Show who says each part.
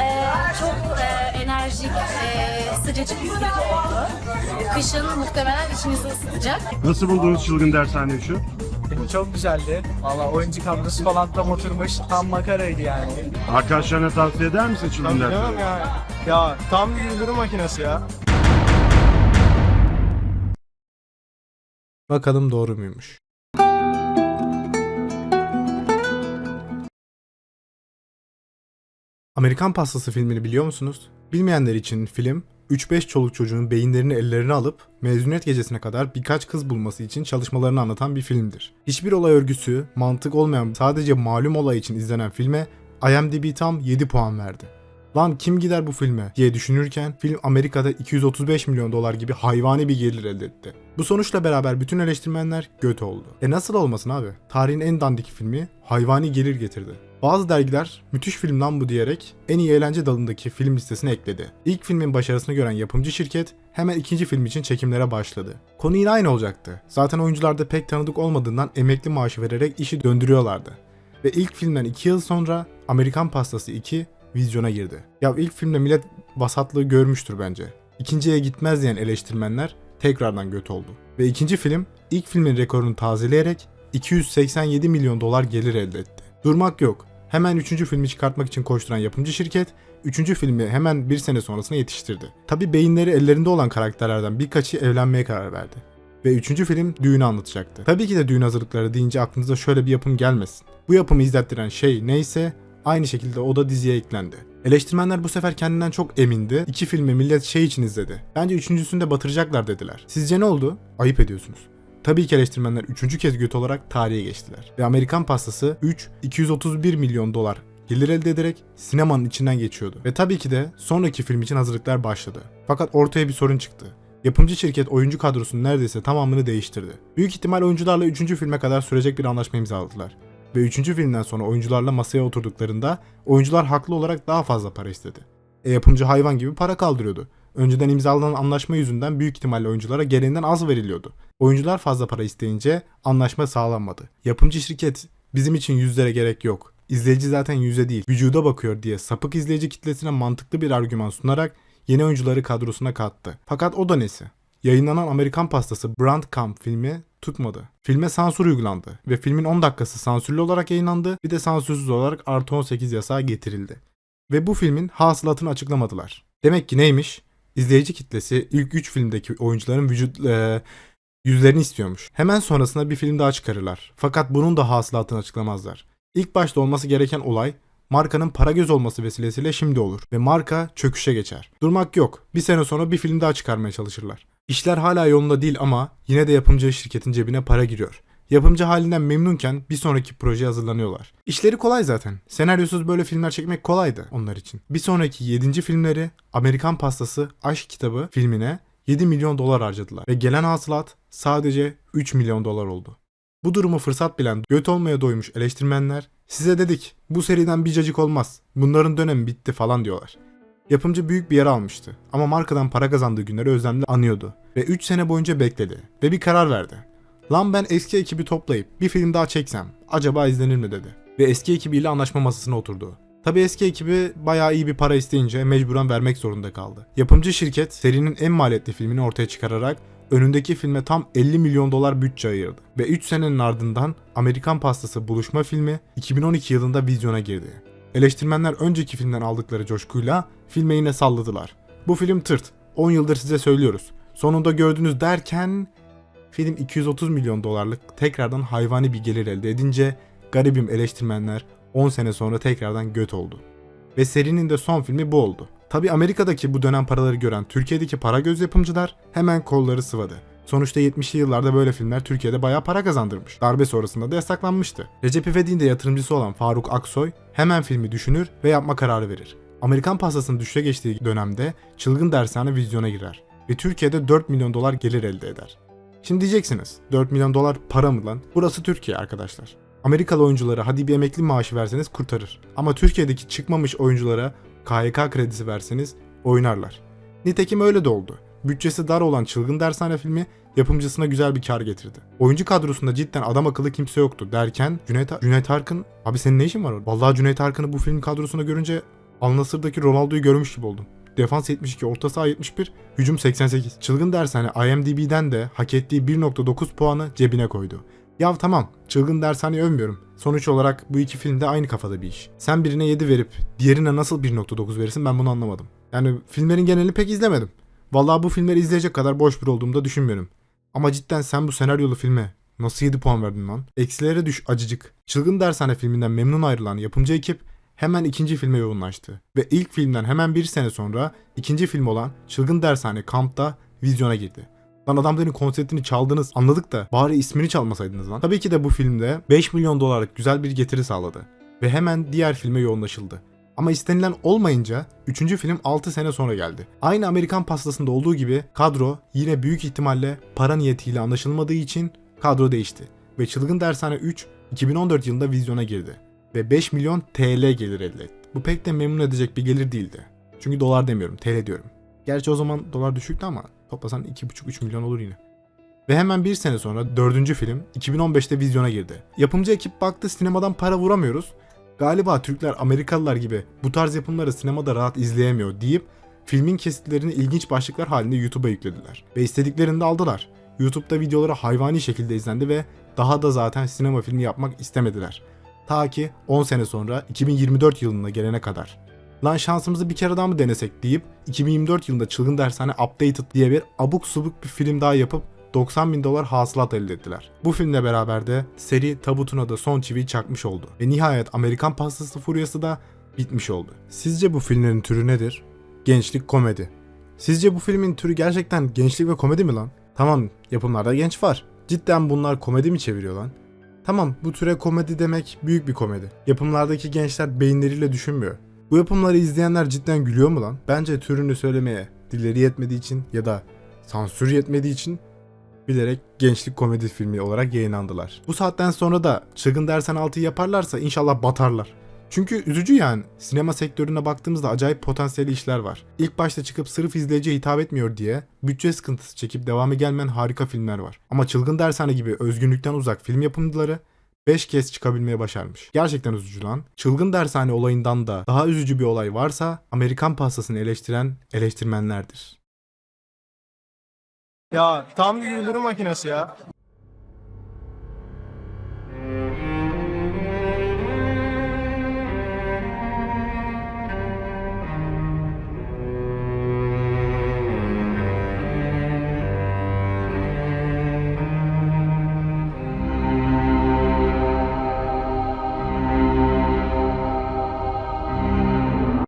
Speaker 1: Ee, çok e, enerjik, e, sıcacık bir film oldu. Kışın muhtemelen içinizi ısıtacak.
Speaker 2: Nasıl buldunuz Çılgın Dershane 3'ü?
Speaker 3: Çok güzeldi. Valla oyuncu kadrosu falan tam oturmuş. Tam makaraydı yani.
Speaker 2: Arkadaşlarına tavsiye eder misin Çılgın
Speaker 4: Tabii canım
Speaker 2: Dershane?
Speaker 4: ya. Ya tam bir güldürü makinesi ya.
Speaker 5: Bakalım doğru muymuş? Amerikan Pastası filmini biliyor musunuz? Bilmeyenler için film, 3-5 çoluk çocuğun beyinlerini ellerine alıp mezuniyet gecesine kadar birkaç kız bulması için çalışmalarını anlatan bir filmdir. Hiçbir olay örgüsü, mantık olmayan sadece malum olay için izlenen filme IMDb tam 7 puan verdi. Lan kim gider bu filme diye düşünürken film Amerika'da 235 milyon dolar gibi hayvani bir gelir elde etti. Bu sonuçla beraber bütün eleştirmenler göt oldu. E nasıl olmasın abi? Tarihin en dandik filmi hayvani gelir getirdi. Bazı dergiler müthiş film lan bu diyerek en iyi eğlence dalındaki film listesine ekledi. İlk filmin başarısını gören yapımcı şirket hemen ikinci film için çekimlere başladı. Konu yine aynı olacaktı. Zaten oyuncular da pek tanıdık olmadığından emekli maaşı vererek işi döndürüyorlardı. Ve ilk filmden 2 yıl sonra Amerikan Pastası 2 vizyona girdi. Ya ilk filmde millet vasatlığı görmüştür bence. İkinciye gitmez diyen eleştirmenler tekrardan göt oldu. Ve ikinci film ilk filmin rekorunu tazeleyerek 287 milyon dolar gelir elde etti. Durmak yok. Hemen üçüncü filmi çıkartmak için koşturan yapımcı şirket, üçüncü filmi hemen bir sene sonrasına yetiştirdi. Tabi beyinleri ellerinde olan karakterlerden birkaçı evlenmeye karar verdi. Ve üçüncü film düğünü anlatacaktı. Tabii ki de düğün hazırlıkları deyince aklınıza şöyle bir yapım gelmesin. Bu yapımı izlettiren şey neyse aynı şekilde o da diziye eklendi. Eleştirmenler bu sefer kendinden çok emindi. İki filmi millet şey için izledi. Bence üçüncüsünü de batıracaklar dediler. Sizce ne oldu? Ayıp ediyorsunuz. Tabii ki eleştirmenler üçüncü kez göt olarak tarihe geçtiler. Ve Amerikan Pastası 3, 231 milyon dolar gelir elde ederek sinemanın içinden geçiyordu. Ve tabii ki de sonraki film için hazırlıklar başladı. Fakat ortaya bir sorun çıktı. Yapımcı şirket oyuncu kadrosunun neredeyse tamamını değiştirdi. Büyük ihtimal oyuncularla 3. filme kadar sürecek bir anlaşma imzaladılar. Ve 3. filmden sonra oyuncularla masaya oturduklarında oyuncular haklı olarak daha fazla para istedi. E yapımcı hayvan gibi para kaldırıyordu. Önceden imzalanan anlaşma yüzünden büyük ihtimalle oyunculara gereğinden az veriliyordu. Oyuncular fazla para isteyince anlaşma sağlanmadı. Yapımcı şirket bizim için yüzlere gerek yok. İzleyici zaten yüze değil, vücuda bakıyor diye sapık izleyici kitlesine mantıklı bir argüman sunarak yeni oyuncuları kadrosuna kattı. Fakat o da nesi? Yayınlanan Amerikan Pastası Brandcamp filmi tutmadı. Filme sansür uygulandı ve filmin 10 dakikası sansürlü olarak yayınlandı bir de sansürsüz olarak artı 18 yasağı getirildi. Ve bu filmin hasılatını açıklamadılar. Demek ki neymiş? İzleyici kitlesi ilk 3 filmdeki oyuncuların vücut eee, yüzlerini istiyormuş. Hemen sonrasında bir film daha çıkarırlar. Fakat bunun da hasılatını açıklamazlar. İlk başta olması gereken olay markanın para göz olması vesilesiyle şimdi olur ve marka çöküşe geçer. Durmak yok. Bir sene sonra bir film daha çıkarmaya çalışırlar. İşler hala yolunda değil ama yine de yapımcı şirketin cebine para giriyor. Yapımcı halinden memnunken bir sonraki projeye hazırlanıyorlar. İşleri kolay zaten. Senaryosuz böyle filmler çekmek kolaydı onlar için. Bir sonraki 7. filmleri Amerikan Pastası Aşk Kitabı filmine 7 milyon dolar harcadılar. Ve gelen hasılat sadece 3 milyon dolar oldu. Bu durumu fırsat bilen göt olmaya doymuş eleştirmenler size dedik bu seriden bir cacık olmaz. Bunların dönemi bitti falan diyorlar. Yapımcı büyük bir yer almıştı ama markadan para kazandığı günleri özlemle anıyordu ve 3 sene boyunca bekledi ve bir karar verdi. Lan ben eski ekibi toplayıp bir film daha çeksem acaba izlenir mi dedi. Ve eski ekibiyle anlaşma masasına oturdu. Tabi eski ekibi bayağı iyi bir para isteyince mecburen vermek zorunda kaldı. Yapımcı şirket serinin en maliyetli filmini ortaya çıkararak önündeki filme tam 50 milyon dolar bütçe ayırdı. Ve 3 senenin ardından Amerikan Pastası Buluşma filmi 2012 yılında vizyona girdi. Eleştirmenler önceki filmden aldıkları coşkuyla filme yine salladılar. Bu film tırt. 10 yıldır size söylüyoruz. Sonunda gördünüz derken film 230 milyon dolarlık tekrardan hayvani bir gelir elde edince garibim eleştirmenler 10 sene sonra tekrardan göt oldu. Ve serinin de son filmi bu oldu. Tabi Amerika'daki bu dönem paraları gören Türkiye'deki para göz yapımcılar hemen kolları sıvadı. Sonuçta 70'li yıllarda böyle filmler Türkiye'de bayağı para kazandırmış. Darbe sonrasında da yasaklanmıştı. Recep İvedik'in de yatırımcısı olan Faruk Aksoy hemen filmi düşünür ve yapma kararı verir. Amerikan pastasının düşüşe geçtiği dönemde Çılgın Dershane vizyona girer ve Türkiye'de 4 milyon dolar gelir elde eder. Şimdi diyeceksiniz 4 milyon dolar para mı lan? Burası Türkiye arkadaşlar. Amerikalı oyunculara hadi bir emekli maaşı verseniz kurtarır. Ama Türkiye'deki çıkmamış oyunculara KYK kredisi verseniz oynarlar. Nitekim öyle de oldu. Bütçesi dar olan Çılgın Dershane filmi yapımcısına güzel bir kar getirdi. Oyuncu kadrosunda cidden adam akıllı kimse yoktu derken Cüneyt, Cüneyt Arkın abi senin ne işin var orada? Vallahi Cüneyt Arkın'ı bu film kadrosuna görünce Al Nassr'daki Ronaldo'yu görmüş gibi oldum. Defans 72, orta saha 71, hücum 88. Çılgın dershane IMDb'den de hak ettiği 1.9 puanı cebine koydu. Ya tamam, çılgın dershaneyi övmüyorum. Sonuç olarak bu iki film de aynı kafada bir iş. Sen birine 7 verip diğerine nasıl 1.9 verirsin ben bunu anlamadım. Yani filmlerin genelini pek izlemedim. Vallahi bu filmleri izleyecek kadar boş bir olduğumu da düşünmüyorum. Ama cidden sen bu senaryolu filme nasıl 7 puan verdin lan? Eksilere düş acıcık. Çılgın Dershane filminden memnun ayrılan yapımcı ekip hemen ikinci filme yoğunlaştı. Ve ilk filmden hemen bir sene sonra ikinci film olan Çılgın Dershane Kamp'ta vizyona girdi. Lan adamların konseptini çaldınız anladık da bari ismini çalmasaydınız lan. Tabii ki de bu filmde 5 milyon dolarlık güzel bir getiri sağladı. Ve hemen diğer filme yoğunlaşıldı. Ama istenilen olmayınca 3. film 6 sene sonra geldi. Aynı Amerikan pastasında olduğu gibi kadro yine büyük ihtimalle para niyetiyle anlaşılmadığı için kadro değişti. Ve Çılgın Dershane 3 2014 yılında vizyona girdi. Ve 5 milyon TL gelir elde etti. Bu pek de memnun edecek bir gelir değildi. Çünkü dolar demiyorum TL diyorum. Gerçi o zaman dolar düşüktü ama toplasan 2,5-3 milyon olur yine. Ve hemen bir sene sonra dördüncü film 2015'te vizyona girdi. Yapımcı ekip baktı sinemadan para vuramıyoruz. Galiba Türkler Amerikalılar gibi bu tarz yapımları sinemada rahat izleyemiyor deyip filmin kesitlerini ilginç başlıklar halinde YouTube'a yüklediler. Ve istediklerini de aldılar. YouTube'da videoları hayvani şekilde izlendi ve daha da zaten sinema filmi yapmak istemediler. Ta ki 10 sene sonra 2024 yılına gelene kadar. Lan şansımızı bir kere daha mı denesek deyip 2024 yılında Çılgın Dershane Updated diye bir abuk subuk bir film daha yapıp 90 bin dolar hasılat elde ettiler. Bu filmle beraber de seri tabutuna da son çiviyi çakmış oldu. Ve nihayet Amerikan pastası furyası da bitmiş oldu. Sizce bu filmlerin türü nedir? Gençlik komedi. Sizce bu filmin türü gerçekten gençlik ve komedi mi lan? Tamam yapımlarda genç var. Cidden bunlar komedi mi çeviriyor lan? Tamam bu türe komedi demek büyük bir komedi. Yapımlardaki gençler beyinleriyle düşünmüyor. Bu yapımları izleyenler cidden gülüyor mu lan? Bence türünü söylemeye dilleri yetmediği için ya da sansür yetmediği için bilerek gençlik komedi filmi olarak yayınlandılar. Bu saatten sonra da Çılgın Dersen 6'yı yaparlarsa inşallah batarlar. Çünkü üzücü yani. Sinema sektörüne baktığımızda acayip potansiyeli işler var. İlk başta çıkıp sırf izleyiciye hitap etmiyor diye bütçe sıkıntısı çekip devamı gelmeyen harika filmler var. Ama Çılgın Dershane gibi özgünlükten uzak film yapımcıları 5 kez çıkabilmeye başarmış. Gerçekten üzücü lan. Çılgın Dershane olayından da daha üzücü bir olay varsa Amerikan pastasını eleştiren eleştirmenlerdir.
Speaker 4: Ya tam bir güldürüm makinesi ya.